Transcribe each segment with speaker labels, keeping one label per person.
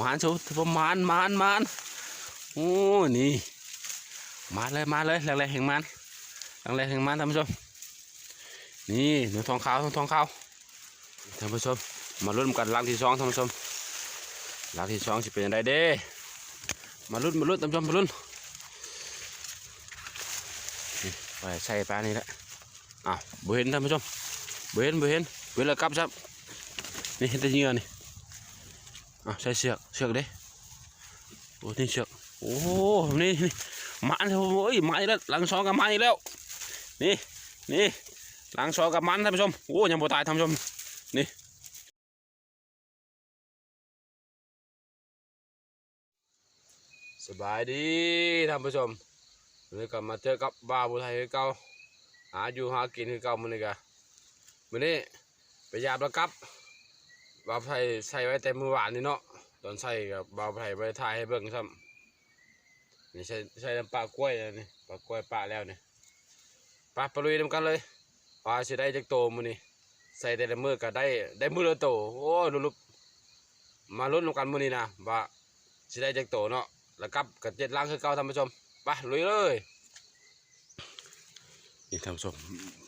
Speaker 1: มานชวประมานมานมานโอ้นี่มาเลยมาเลยแรงแรงแห่งมันแรงแรงแห่งมันท่านผู้ชมนี่หนูทองขาวทองขาวท่านผู้ชมมาลุ้นกันลังที่สองท่านผู้ชมลังที่สองสิเป็นยังไงเด้มาลุ้นมาลุ้นท่านผู้ชมมาลุ้นไปใส่ปลานี่แหละอ้าวบ่เห็นท่านผู้ชมบ่เห็นบ่เห็นบ่เห็นแล้วกลับซับนี่เห็นแต่เงื่อนี่ อะใส่เสือกเสือกเด้โอ้นี่เสือกโอ้นี่นี่มาแล้วโอ้ยมาแล้วหลังสองกับมาอีกแล้ว นี่นี่หลังสองกับมันท่านผู้ชมโอ้ยังบ่ตายท่านผู้ชมนี่สบายดีท่านผู้ชมเลยกลับมาเจอกับบ้าบุไทยคือเก่าหาอยู่หากินคือเก่ามื้อนี้กะมื้อนี้ไปยามแล้วกลับ บาไผ่ใส่ไว้แต่มือหวานนี่เนาะตอนใส่กับบาไผ่ไปถ่ายให้เบิ่งซ้ำนี่ใส่ใส่น้ำปลากล้วยนี่ปลากล้วยปลาแล้วนี่ปลาปลุยนำกันเลยปลาสิได้จักโตมือนี้ใส่แต่ละมือก็ได้ได้มือละโตโอ้ลุบมาลุ้นกันมือนี้นะว่าสิได้จักโตเนาะแล้วกับกับเจ็ดลังคือเก่าท่านผู้ชมไปลุยเลยนี่ท่านผู้ชม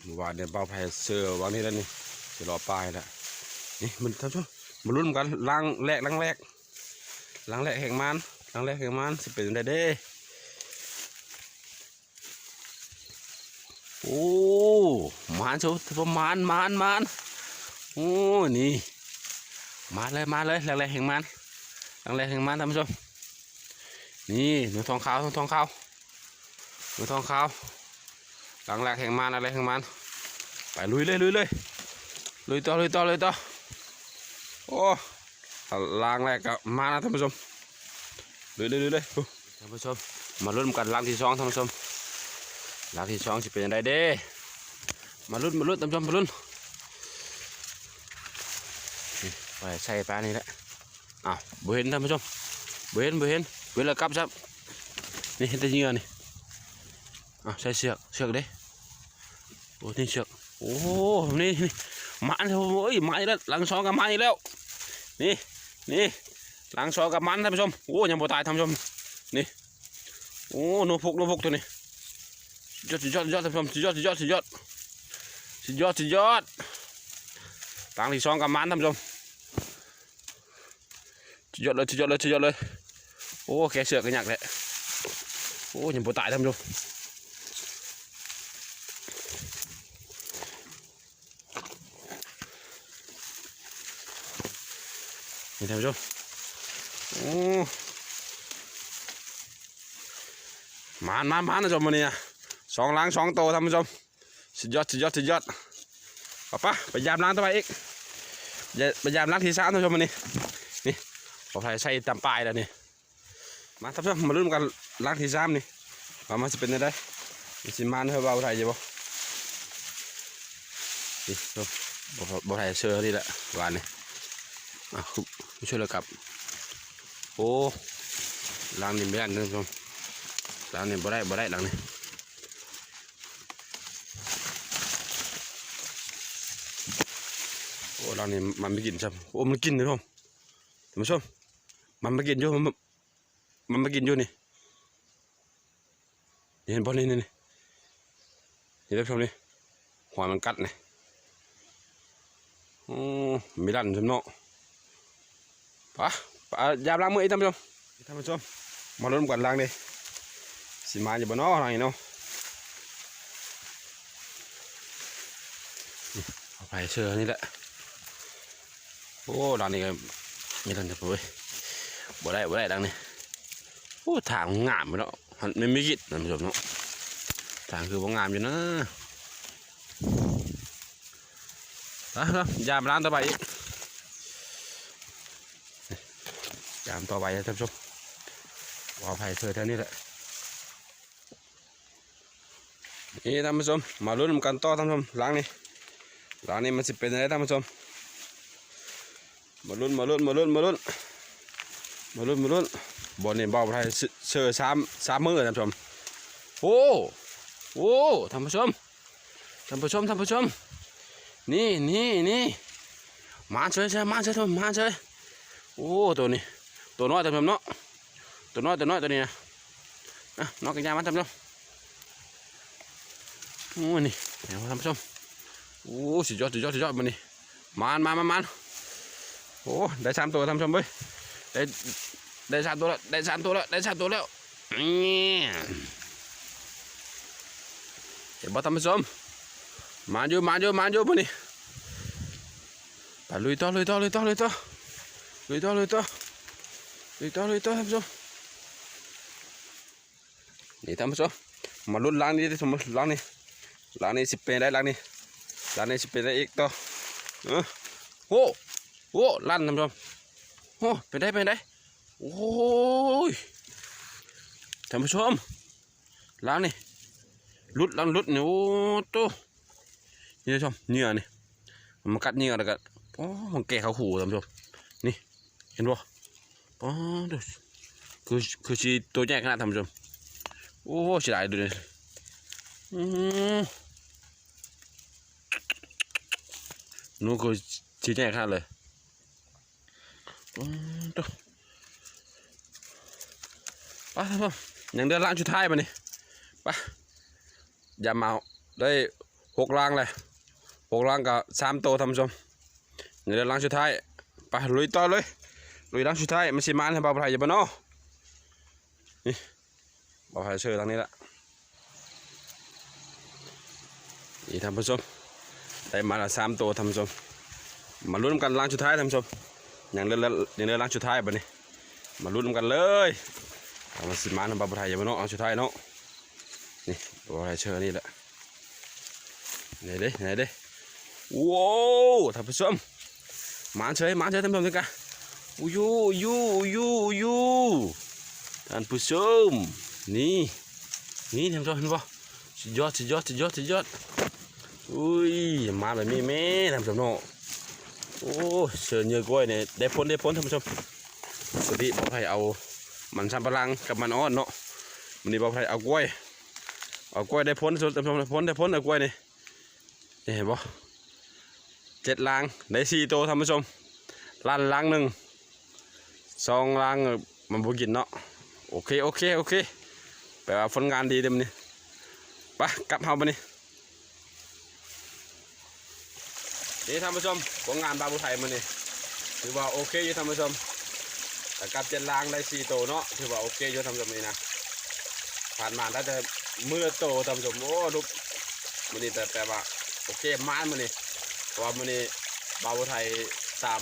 Speaker 1: เมื่อวานเนี่ยบาไผ่เสือวางนี่แล้วนี่สิรอปลายแล้ว นี่มันท่านผู้ชมมาลุ้นกันล้างแรกล้างแรกล้างแรกแห่งมันล้างแรกแห่งมันสิเป็นได้เด้โอ้มานโชว์ประมานมานมานโอ้นี่มาเลยมาเลยแรกแรกแห่งมันล้างแรกแห่งมันท่านผู้ชมนี่หนูทองขาวหนูทองขาวหนูทองขาวล้างแรกแห่งมันล้างแรแห่งมันไปลุยเลยลุยเลยลุยต่อลุยต่อลุยต่อ โอ้ล้างแรกก็มานะท่านผู้ชมเลยเลยเลยเลยโอ้ท่านผู้ชม มาลุ้นกันล้างที่สองท่านผู้ชมล้างที่สองสิเป็นยังไงเด้มาลุ้นมาลุ้นท่านผู้ชมมาลุ้นไปใส่ปลานี่แหละอ้าวบ่เห็นท่านผู้ชมบ่เห็นบ่เห็นเวลากลับซับนี่เห็นแต่เหงื่อนี่อ้าวใส่เสือกเสือกเด้โอ้นี่เสือกโอ้นี่นี่มาแล้วโอ้ยมาอีกแล้วหลังสองกับมาอีกแล้ว นี่นี่หลังสอกับมันท่านผู้ชมโอ้ยังบ่ตายท่านผู้ชมนี่โอ้โนพกโนพกตัวนี้ยอดสุดยอดสุดยอดท่านผู้ชมสุดยอดสุดยอดสุดยอดสุดยอดสุดยอดหลังที่สองกับมันท่านผู้ชมสุดยอดเลยสุดยอดเลยสุดยอดเลยโอ้แกเสือกกันหยักเลยโอ้ยังบ่ตายท่านผู้ชม นี่ท่านผู้ชมโอ้มานมานมานนะชมวันนี้นะสองล้างสองโตท่านผู้ชมสุดยอดสุดยอดสุดยอดป้าป้าไปยามล้างต่อไปอีกอย่าไปยามล้างทีสามท่านผู้ชมวันนี้นี่ขอไฟใส่ตามปลายแล้วนี่มาท่านผู้ชมมาลุ้นกันล้างทีสามนี่ว่ามันจะเป็นยังไงมีสิมานเท่าเบาไทยจะบ่นี่ชมบ่บ่ไทยเชื่อนี่แหละหวานนี่ อะคุณผู้ช่วยเลยครับ โอ้ล้างนี่ไม่ได้นะท่านผู้ชมล้างนี่บ่ได้บ่ได้ล้างนี่โอ้ล้างนี่มันไม่กินใช่ไหมโอ้มันกินนะท่านท่านผู้ชมมันไม่กินอยู่มันมันไม่กินอยู่นี่เห็นบ่นี่นี่นี่นี่ท่านผู้ชมนี่หัวมันกัดนี่โอ้ไม่ดันจำเนาะ ปะปะยามล้างมืออีกท่านผู้ชมท่านผู้ชมมาลุ้นกันล้างดิสิมาอยู่บนนออะไรเนาะนี่เอาไปเชื่อนี่แหละโอ้ดังนี่ก็มีทันจะไปบ่ได้บ่ได้ดังนี่โอ้ทางงามไปเนาะมันไม่มีกิดท่านผู้ชมเนาะทางคือว่างามอยู่นะไปเนาะยามล้างต่อไปอีก ยามต่อไปนะท่านผู้ชมวาวไผ่เธอเท่านี้แหละนี่ท่านผู้ชมมาลุ้นกันต่อท่านผู้ชมหล้างนี่หล้างนี่มันสิเป็นอะไรท่านผู้ชมมาลุ้นมาลุ้นมาลุ้นมาลุ้นมาลุ้นมาลุ้นบอลนี่บ่าไทยเชื่อสามสามมือท่านผู้ชมโอ้โอ้ท่านผู้ชมท่านผู้ชมท่านผู้ชมนี่นี่นี่มาเฉยเฉยมาเฉยท่านมาเฉยโอ้ตัวนี้ ตัวน้อยท่านผู้ชมเนาะตัวน้อยตัวน้อยตัวนี้นะอะนอกกันยามาท่านผู้ชมโอ้นี่เดี๋ยวท่านผู้ชมโอ้สุดยอดสุดยอดสุดยอดมันนี่มานมามามานโอ้ได้สามตัวท่านผู้ชมเว้ยได้ได้สามตัวแล้วได้สามตัวแล้วได้สามตัวแล้วนี่เห็นบ่ท่านผู้ชมมาอยู่มาอยู่มาอยู่มันนี่ไปลุยต่อลุยต่อลุยต่อลุยต่อลุยต่อลุยต่อ ลุยต่อลุยต่อท่านผู้ชมนี่ท่านผู้ชมมาลุ้นล้างนี้ท่านผู้ชมล้างนี้ล้างนี้สิเป็นได้ล้างนี้ล้างนี้สิเป็นได้อีกต่อเออโอ้โอ้ลั่นท่านผู้ชมโอ้เป็นได้เป็นได้โอ้ยท่านผู้ชมล้างนี่ลุดล้างลุดนี่ยโอ้โตนี่ท่านผู้ชมเหงื่อนี่มันกัดเหงื่อแล้วก็โอ้มันแก่เขาหูท่านผู้ชมนี่เห็นบ่ อ๋อดูคือคือชีตัวใหญ่ขนาดท่านผู้ชมโอ้เสียดายดูเลยอืมนู้นคือชีใหญ่ขนาดเลยอืมตัวไปท่านผู้ชมยังเดินล่างชุดท้ายมานี่ไปอย่าเมาได้หกล่างเลยหกล่างกับสามตัวท่านผู้ชมยังเดินล่างชุดท้ายไปลุยต่อเลย ลุยล่างชุดท้ายมันสิมานให้บ่าวไทยอย่าบ่เนาะนี่บ่าวไทยเชิญทางนี้ละนี่ท่านผู้ชมได้มาละสามตัวท่านผู้ชมมาลุ้นกันล่างชุดท้ายท่านผู้ชมยังเดินยังเดินล่างชุดท้ายแบัดนี้ มาลุ้นกันเลยเอามันสิมานให้บ่าวไทยอย่าบ่เนาะเอาชุดท้ายเนาะนี่บ่าวไทยเชิญนี่แหละไหนเด้ไหนเด้ว้าวท่านผู้ชมมาเฉยมาเฉยท่านผู้ชมด้วยกัน อุยูอุยูอุยูอุยูท่านผู้ชมนี่นี่ท่านผู้ชมเห็นปะสุดยอดสุดยอดสุดยอดสุดยอดอุ้ยมาแบบนี้แม่ท่านผู้ชมเนาะโอ้เชิญเยอะกล้วยเนี่ยได้พ้นได้พ้นท่านผู้ชมสวัสดีบอกให้เอามันสัมปะหลังกับมันอ้อนเนาะวันนี้บอกให้เอากล้วยเอากล้วยได้พ้นท่านผู้ชมได้พ้นได้พ้นเอากล้วยนี่นี่เห็นปะเจ็ดลางได้สี่ตัวท่านผู้ชมล้านล้างหนึ่ง สองล้างมันบ่กินเนาะโอเคโอเคโอเคแปลว่าผลงานดีเต็มนี่ไปกลับเฮาไปนี่นี่ท่านผู้ชมผลงานบาบุไทยมันนี่ถือว่าโอเคอยู่ท่านผู้ชมแต่กลับเจ็ดล้างได้สี่โตเนาะถือว่าโอเคอยู่ท่านผู้ชมนี่นะผ่านมาได้แต่มือโตท่านผู้ชมโอ้ลูกมันนี่แต่แปลว่าโอเคมานมันนี่ว่ามันนี่บาบุไทยตาม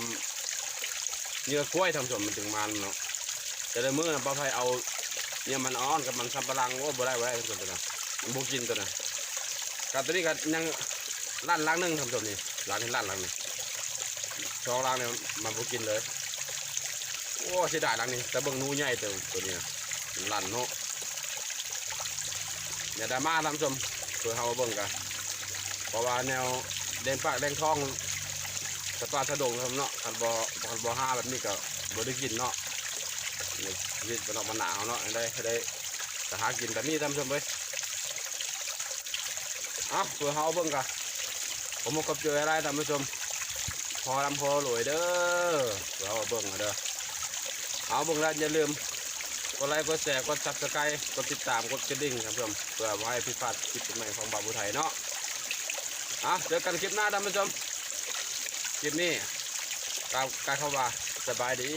Speaker 1: เนื้อกล้วยทำส่วนมันถึงมันเนาะแต่ในมือนะป้าไพเอาเนี่ยมันอ่อนกับมันสับปะรังโอ้บ่ได้บ่ได้ทำส่วนตัวนั้นมันบ่กินตัวนั้นกับตัวนี้ก็ยังล้านล้างหนึงทำส่วนนี้ล้างที่ล้านล้างนี่สองล้างเนี่ยมันบ่กินเลยโอ้เสียดายล้างนี่แต่เบิ่งนูใหญ่ตัวตัวนี้นะล้านเนาะอย่าดราม่าทำส่วนเพื่อเฮาเบิ่งกันเพราะว่าแนวแดงปากแดงท้อง สปลาสะดงครับเนาะคันบอคันบอห้าแบบนี้ก็บ่ได้กินเนาะในชีวิตมันออกมาหนาวเนาะได้ได้จะหากินแบบนี้ท่านผู้ชมเว้ยเอ้าเพื่อเฮาเบิ่งกันผมมากับเจออะไรท่านผู้ชม พอลำพอรวยเด้อเพื่อาเบิ่งเอาเด้อเอาเบิ่งแล้วอย่าลืมกดไลค์กดแชร์กดซับสไครต์กดติดตามกดกระดิ่งครับท่านผู้ชมเพื่อบ่ให้ผิดพลาดคลิปใหม่ของบาบูไทยเนาะอะเจอกันคลิปหน้าท่านผู้ชม คลิปนี้กล่าวการเข้ามาสบายดี